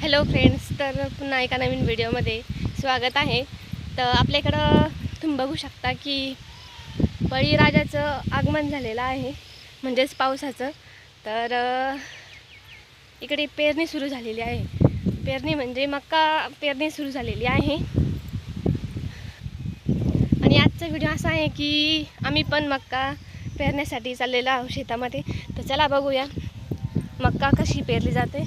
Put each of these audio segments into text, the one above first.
Hello friends तर पुन्हा एका नवीन व्हिडिओमध्ये स्वागत आहे. तर आपल्या इकडं तुम्ही बघू शकता की बळीराजाचं आगमन झालेलं आहे म्हणजेच पावसाचं. तर इकडे पेरणी सुरू झालेली आहे. पेरणी म्हणजे मक्का पेरणी सुरू झालेली आहे. आणि आजचा व्हिडिओ असा आहे की आम्ही पण मक्का पेरण्यासाठी चाललेलो आहोत शेतामध्ये. तर चला बघूया मक्का कशी पेरली जाते.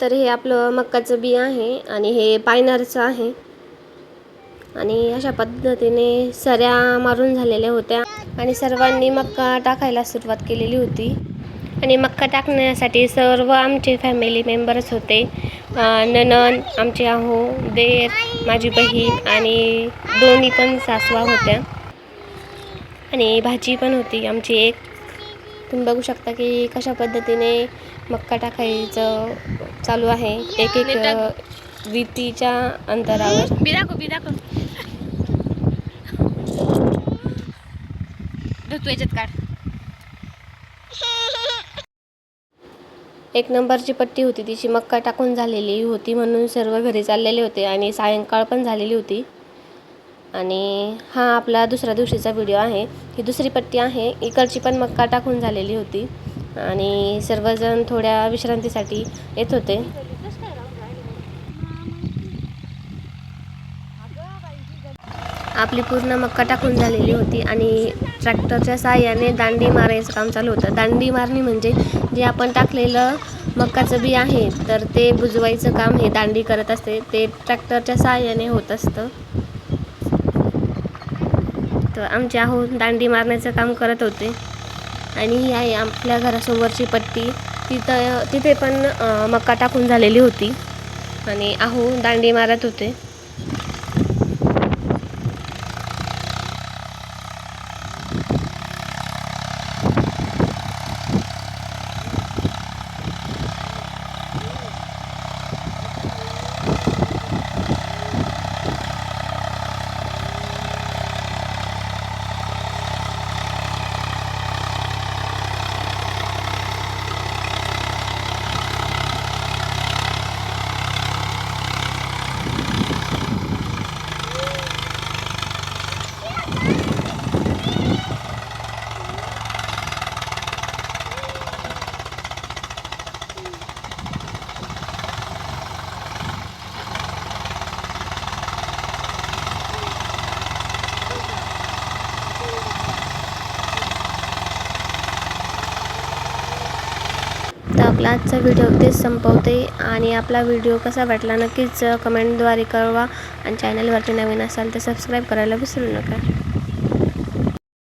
तर हे आपलं मक्काचं बी आहे आणि हे पायनरचं आहे. आणि अशा पद्धतीने सऱ्या मारून झालेल्या होत्या. आणि सर्वांनी मक्का टाकायला सुरुवात केलेली होती. आणि मक्का टाकण्यासाठी सर्व आमचे फॅमिली मेंबर्स होते. ननन आमचे आहो देर माझी बहीण आणि दोन्ही पण सासवा होत्या. आणि भाजी पण होती आमची एक. तुम्ही बघू शकता की कशा पद्धतीने मक्का टाकायचं चालू आहे. एक एक वितीच्या अंतरावर. बिदाको बिदाको तू याच्यात काढ. एक नंबरची पट्टी होती तिची मक्का टाकून झालेली होती म्हणून सर्व घरी चाललेले होते आणि सायंकाळ पण झालेली होती. आणि हा आपला दुसऱ्या दिवशीचा व्हिडिओ आहे. ही दुसरी पट्टी आहे. इकडची पण मक्का टाकून झालेली होती. आणि सर्वजण थोड्या विश्रांतीसाठी येत होते. आपली पूर्ण मक्का टाकून झालेली होती आणि ट्रॅक्टरच्या साहाय्याने दांडी मारायचं काम चालू होतं. दांडी मारणी म्हणजे जे आपण टाकलेलं मक्काचं बी आहे तर ते बुजवायचं काम हे दांडी करत असते. ते ट्रॅक्टरच्या साहाय्याने होत असतं. तर आमचे आहो दांडी मारण्याचं काम करत होते. आणि ही आहे आपल्या घरासमोरची पट्टी. तिथं तिथे पण मका मक्का टाकून झालेली होती. आणि आहो दांडी मारत होते. तर आपला आजचा व्हिडिओ इथेच संपवते आणि आपला व्हिडिओ कसा वाटला नक्कीच कमेंटद्वारे कळवा आणि चॅनलवरती नवीन असाल तर सबस्क्राईब करायला विसरू नका.